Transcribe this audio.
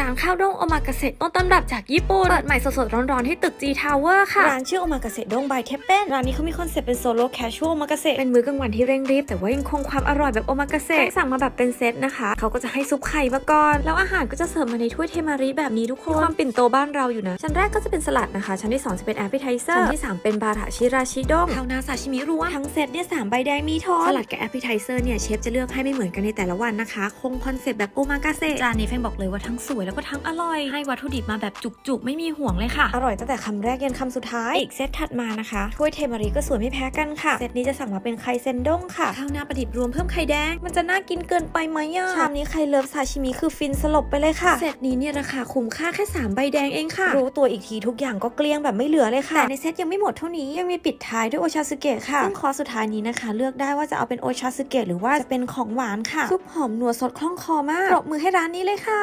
ร้านข้าวด้งโอมากาเสะต้นตำรับจากญี่ปุ่น เปิดใหม่สดๆร้อนๆที่ตึก G Tower ค่ะ ร้านชื่อโอมากาเสะด้งบายเทปเป้นร้านนี้เขามีคอนเซ็ปต์เป็นโซโล่แคชชวลโอมากาเสะเป็นมื้อกลางวันที่เร่งรีบ แต่ว่ายังคงความอร่อยแบบโอมากาเสะสั่งมาแบบเป็นเซตนะคะ เขาก็จะให้ซุปไข่มาก่อน แล้วอาหารก็จะเสิร์ฟมาในถ้วยเทมาริแบบนี้ทุกคนมีความปิ่นโตบ้านเราอยู่นะ ชั้นแรกก็จะเป็นสลัดนะคะ ชั้นที่สองจะเป็นแอปเปิลไทเซอร์ ชั้นที่สามเป็นบาราชิราชิด้งข้าวหน้าซาชิมิรวมทั้งเซตเนี่ยสามใบแดงมีทอสนลัดกับแอปเปิลไทเซอร์เนี่ยเชฟจะเลือกให้ไม่เหมือนกันในแต่ละวันนะคะ คงคอนเซปต์แบบโอมากาเสะจานนี้แฟนบอกเลยว่าทั้งสวยแล้วก็ทั้งอร่อย ให้วัตถุดิบมาแบบจุกๆ ไม่มีห่วงเลยค่ะ อร่อยตั้งแต่คำแรกยันคำสุดท้าย อีกเซตถัดมานะคะถ้วยเทมาริก็สวยไม่แพ้กันค่ะ เซตนี้จะสั่งมาเป็นไข่เซนด้งค่ะ ข้าวหน้าประดิบรวมเพิ่มไข่แดง มันจะน่ากินเกินไปไหมอะ ชามนี้ไข่เลิฟซาชิมิคือฟินสลบไปเลยค่ะ เซตนี้เนี่ยราคาคุ้มค่าแค่ 3 ใบแดงเองค่ะ รู้ตัวอีกทีทุกอย่างก็เกลี้ยงแบบไม่เหลือเลยค่ะแต่ในเซตยังไม่หมดเท่านี้ยังมีปิดท้ายด้วยโอชาสึเกะค่ะซึ่งคอร์สสุดท้ายนี้นะคะ เลือกได้ว่าจะเอาเป็นโอชาสึเกะหรือว่าจะเป็นของหวานค่ะซุปหอมนัวสดคล่องคอมากปรบมือให้ร้านนี้เลยค่ะ